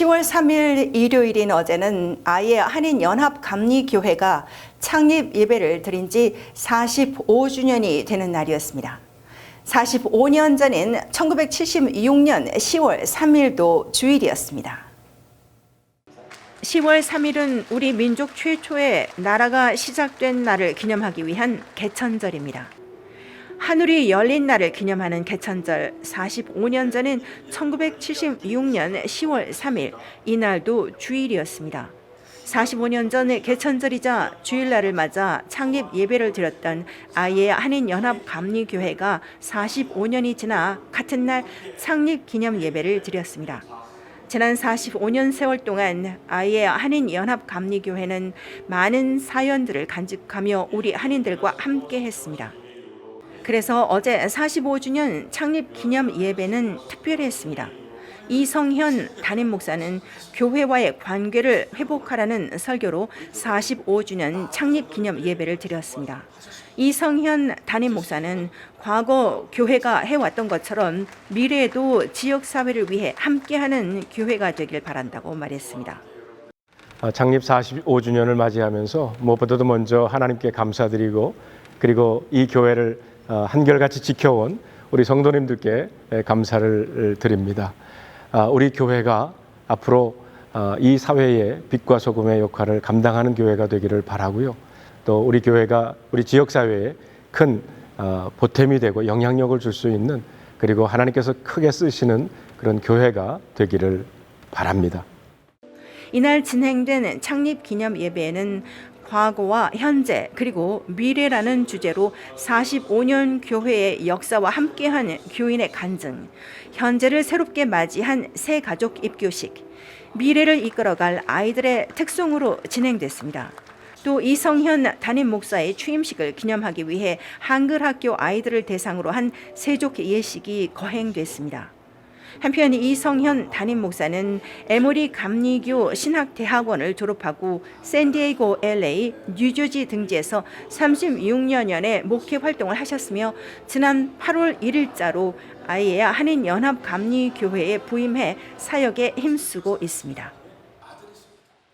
10월 3일 일요일인 어제는 아예 한인연합감리교회가 창립 예배를 드린 지 45주년이 되는 날이었습니다. 45년 전인 1976년 10월 3일도 주일이었습니다. 10월 3일은 우리 민족 최초의 나라가 시작된 날을 기념하기 위한 개천절입니다. 하늘이 열린 날을 기념하는 개천절 45년 전인 1976년 10월 3일 이날도 주일이었습니다. 45년 전에 개천절이자 주일날을 맞아 창립 예배를 드렸던 아예 한인연합 감리교회가 45년이 지나 같은 날 창립 기념 예배를 드렸습니다. 지난 45년 세월 동안 아예 한인연합 감리교회는 많은 사연들을 간직하며 우리 한인들과 함께 했습니다. 그래서 어제 45주년 창립 기념 예배는 특별히 했습니다. 이성현 담임 목사는 교회와의 관계를 회복하라는 설교로 45주년 창립 기념 예배를 드렸습니다. 이성현 담임 목사는 과거 교회가 해왔던 것처럼 미래에도 지역 사회를 위해 함께하는 교회가 되길 바란다고 말했습니다. 아, 창립 45주년을 맞이하면서 무엇보다도 먼저 하나님께 감사드리고 그리고 이 교회를 어, 한결같이 지켜온 우리 성도님들께 예, 감사를 드립니다. 아, 우리 교회가 앞으로 어, 이 사회의 빛과 소금의 역할을 감당하는 교회가 되기를 바라고요. 또 우리 교회가 우리 지역 사회에 큰 어, 보탬이 되고 영향력을 줄 수 있는 그리고 하나님께서 크게 쓰시는 그런 교회가 되기를 바랍니다. 이날 진행된 창립 기념 예배에는 과거와 현재 그리고 미래라는 주제로 45년 교회의 역사와 함께한 교인의 간증, 현재를 새롭게 맞이한 새 가족 입교식, 미래를 이끌어갈 아이들의 특송으로 진행됐습니다. 또 이성현 담임 목사의 취임식을 기념하기 위해 한글 학교 아이들을 대상으로 한 세족 예식이 거행됐습니다. 한편 이성현 담임 목사는 에모리 감리교 신학대학원을 졸업하고 샌디에이고, LA, 뉴저지 등지에서 36년연의 목회 활동을 하셨으며 지난 8월 1일자로 아이에야 한인연합 감리교회에 부임해 사역에 힘쓰고 있습니다.